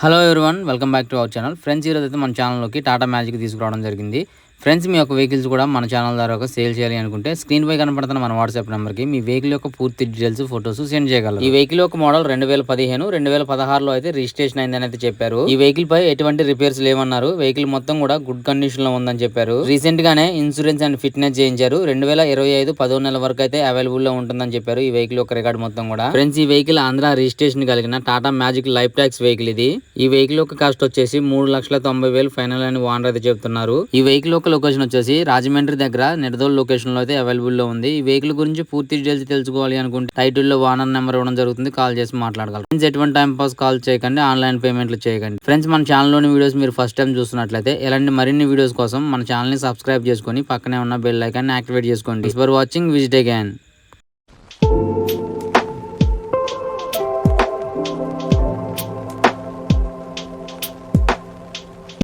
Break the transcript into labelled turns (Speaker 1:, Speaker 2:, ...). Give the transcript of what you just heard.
Speaker 1: hello one welcome back to our channel friends ఈరోజు అయితే మన ఛానల్లోకి టాటా మ్యాజిక్ తీసుకురావడం జరిగింది ఫ్రెండ్స్ మీ యొక్క వెహికల్స్ కూడా మన ఛానల్ ద్వారా సేల్ చేయాలి అనుకుంటే స్క్రీన్ పై కనపడుతున్న మన వాట్సాప్ నెంబర్కి మీ వెహికల్ యొక్క పూర్తి డీటెయిల్స్ ఫోటోస్ సెండ్ చేయగలరు ఈ వెహికల్ యొక్క మోడల్ రెండు వేల పదిహేను రెండు వేల పదహారులో అయితే రిజిస్ట్రేషన్ అయిందని అయితే చెప్పారు ఈ వెహికల్ పై ఎటువంటి రిపేర్స్ లేవన్నారు వెహికల్ మొత్తం కూడా గుడ్ కండిషన్ లో ఉందని చెప్పారు రీసెంట్ గానే ఇన్సూరెన్స్ అండ్ ఫిట్నెస్ చేయించారు రెండు వేల ఇరవై ఐదు పదో నెల వరకు అయితే అవైలబుల్ లో ఉంటుందని చెప్పారు ఈ వెహికల్ యొక్క రికార్డ్ మొత్తం కూడా ఫ్రెండ్స్ ఈ వెహికల్ ఆంధ్ర రిజిస్ట్రేషన్ కలిగిన Tata magic life tax vehicle ఇది ఈ వెహికల్ యొక్క కాస్ట్ వచ్చేసి మూడు లక్షల తొంభై వేలు ఫైనల్ అని వాన్ అయితే చెప్తున్నారు ఈ వెహికల్ యొక్క లొకేషన్ వచ్చేసి రాజమండ్రి దగ్గర నిడదోల్ లొకేషన్లో అయితే అవైలబుల్లో ఉంది ఈ వెహికల్ గురించి పూర్తి డీటెయిల్స్ తెలుసుకోవాలి అనుకుంటే టైటిల్లో ఓనర్ నెంబర్ ఇవ్వడం జరుగుతుంది కాల్ చేసి మాట్లాడగలరు ఫ్రెండ్స్ ఎటువంటి టైం పాస్ కాల్ చేయకండి ఆన్లైన్ పేమెంట్లు చేయకండి ఫ్రెండ్స్ మన ఛానల్లోని వీడియోస్ మీరు ఫస్ట్ టైం చూస్తున్నట్లయితే ఇలాంటి మరిన్ని వీడియోస్ కోసం మన ఛానల్ని సబ్స్క్రైబ్ చేసుకొని పక్కనే ఉన్న బెల్ ఐకాన్ని యాక్టివేట్ చేసుకోండి ఫర్ వాచింగ్ విజిట్ అగైన్